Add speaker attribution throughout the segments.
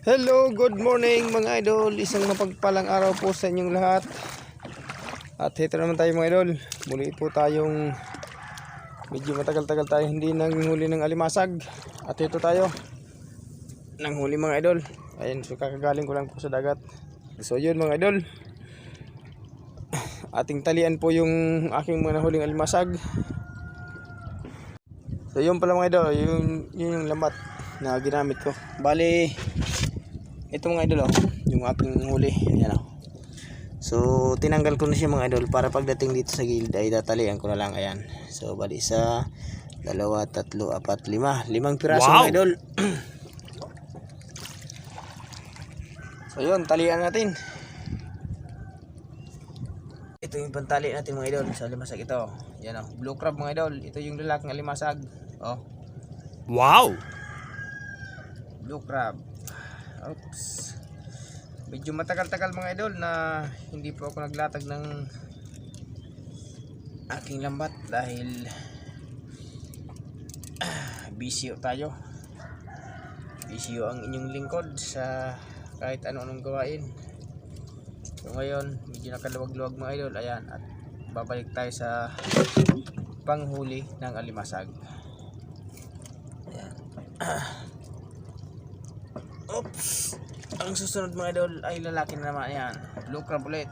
Speaker 1: Hello, good morning mga idol. Isang mapagpalang araw po sa inyong lahat. At ito naman tayo mga idol. Muli po tayong medyo matagal-tagal tayo hindi nanghuli ng alimasag. At ito tayo. Nanghuli mga idol. Ayan, so kakagaling ko lang po sa dagat. So yun mga idol. Ating talian po yung aking mga nahuling alimasag. So yun pala mga idol, yun, yun yung lamat na ginamit ko. Bali, ito mga idol oh, yung aking huli. Ayan oh. So tinanggal ko na siya mga idol para pagdating dito sa gilid ay tatalian ko na lang. Ayan. So bali isa, dalawa, tatlo, apat, lima. Limang piraso
Speaker 2: Wow!
Speaker 1: mga idol. so yun, talian natin. Ito yung pantali natin mga idol sa limasag ito. Yan oh, blue crab mga idol. Ito yung lalaking alimasag. Oh,
Speaker 2: Wow!
Speaker 1: blue crab. Oops. Medyo matagal-tagal mga idol na hindi po ako naglatag ng aking lambat dahil ah, busy tayo. Busy ang inyong lingkod sa kahit ano-anong gawain. So ngayon, medyo nakaluwag-luwag mga idol. Ayan, at babalik tayo sa panghuli ng alimasag. Ayan. Oops! Ang susunod mga idol ay lalaki na naman yan. Blue crab ulit.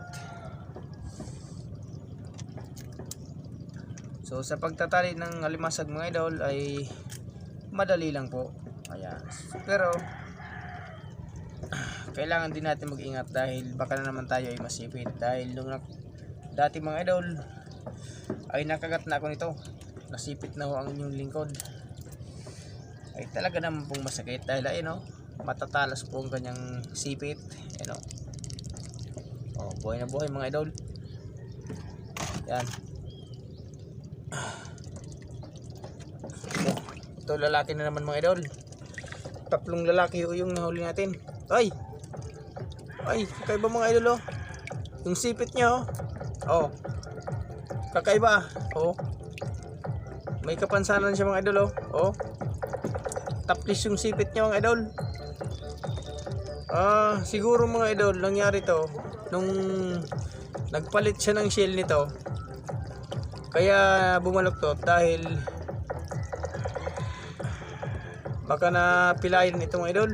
Speaker 1: So sa pagtatali ng alimasag mga idol ay madali lang po. Ayan. Pero kailangan din natin mag-ingat dahil baka na naman tayo ay masipit. Dahil nung dati mga idol ay nakagat na ako nito. Nasipit na ho ang inyong lingkod. Ay talaga naman pong masakit dahil ayun oh, matatalas po ang kanyang sipit. Ayun oh. Buhay na buhay mga idol. Yan. Ito lalaki na naman mga idol. Tatlong lalaki yung nahuli natin. Ay! Ay, kakaiba mga idol oh. Yung sipit niya oh. Oh. Kakaiba. Oh. May kapansanan siya mga idol oh. Oh. Taplis yung sipit niya mga idol. Ah, siguro mga idol, nangyari to nung nagpalit siya ng shell nito. Kaya bumaloktot dahil baka na pilayin ito mga idol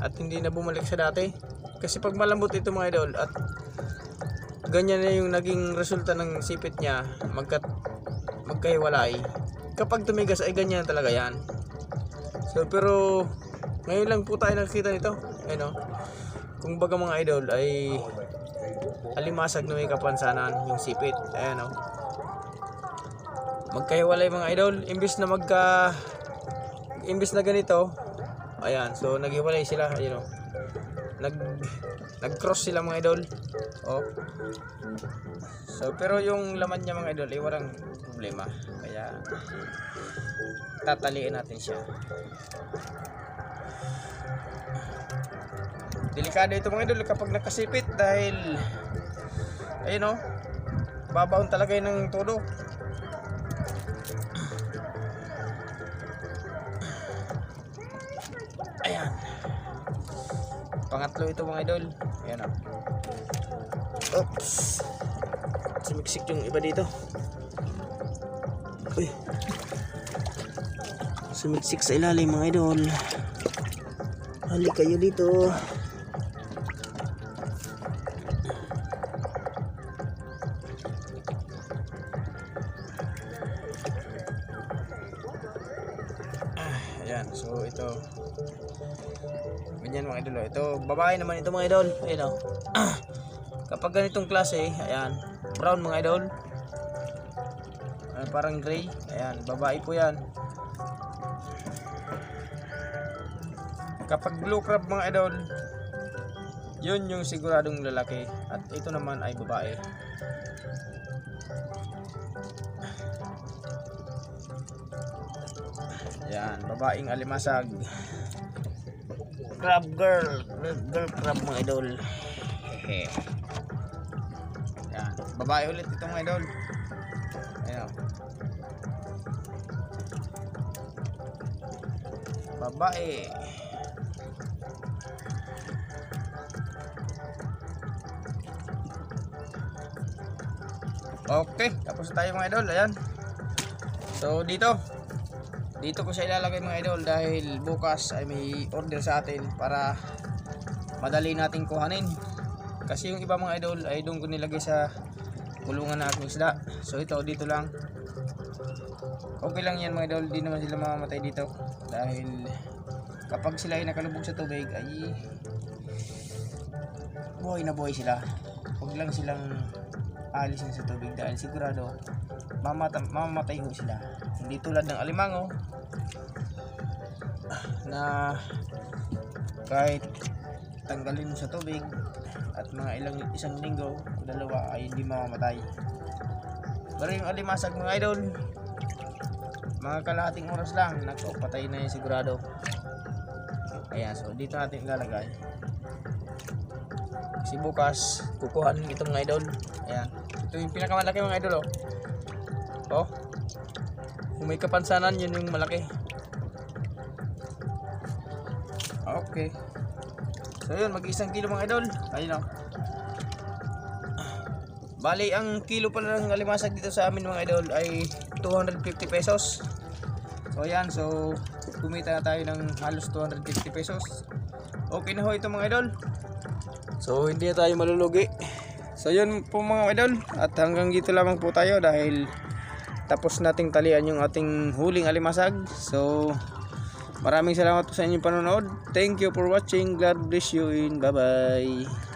Speaker 1: at hindi na bumalik sa dati. Kasi pag malambot ito mga idol at ganyan na yung naging resulta ng sipit niya magka, magkahiwalay. Kapag tumigas ay ganyan talaga yan. So pero ngayon lang po tayo nakita nito. Ayun oh. Kung baga mga idol ay alimasag na may kapansanan yung sipit. Ayan oh. Magkahiwalay mga idol. Imbis na magka imbis na ganito. Ayan. So naghiwalay sila. Ayun oh. Nag nag-cross sila mga idol. Oh. So pero yung laman niya mga idol ay walang problema. Kaya tataliin natin siya. Delikado ito mga idol kapag nakasipit dahil ayun oh, babaon talaga yun ng todo. Ayan. Pangatlo ito mga idol. Ayan oh. Oops. Sumiksik yung iba dito. Uy. Sumiksik sa ilalim mga idol. Halik kayo dito. Ah, Ayan, so ito. Ganyan mga idol. oh. Ito, babae naman ito mga idol. Ayan o. Kapag ganitong klase, ayan, brown mga idol. Ayan, parang gray. Ayan, babae po yan. Kapag blue crab mga idol, yun yung siguradong lalaki. At ito naman ay babae. Yan, babaeng alimasag. Crab girl, girl, girl crab mga idol. Hehe. Yan, babae ulit ito mga idol. Ayan. Babae. Okay, tapos tayo mga idol. Ayan. So dito, dito ko siya ilalagay mga idol dahil bukas ay may order sa atin para madali nating kuhanin. Kasi yung iba mga idol ay doon ko nilagay sa kulungan na aking isda. So ito, dito lang. Okay lang yan mga idol, di naman sila mamamatay dito. Dahil kapag sila ay nakalubog sa tubig ay buhay na buhay sila. Huwag lang silang alisin sa tubig dahil sigurado mamata, mamamatay ho sila. Hindi tulad ng alimango na kahit tanggalin mo sa tubig at mga ilang isang linggo o dalawa ay hindi mamamatay. Pero yung alimasag mga idol, mga kalahating oras lang, nako, na yung sigurado. Ayan, so dito natin ilalagay. Kasi bukas, kukuhanin itong mga idol. Ayan. Ito yung pinakamalaki mga idol, oh. Oh. Kung may kapansanan, yun yung malaki. Okay. So yun, mag-isang kilo mga idol. Ayun oh. Bali, ang kilo pala ng alimasag dito sa amin mga idol ay 250 pesos. So ayan, so kumita na tayo ng halos 250 pesos. Okay na ho ito mga idol. So hindi na tayo malulugi. So yun po mga idol at hanggang dito lamang po tayo dahil tapos nating talian yung ating huling alimasag. So maraming salamat po sa inyong panonood. Thank you for watching. God bless you and bye bye.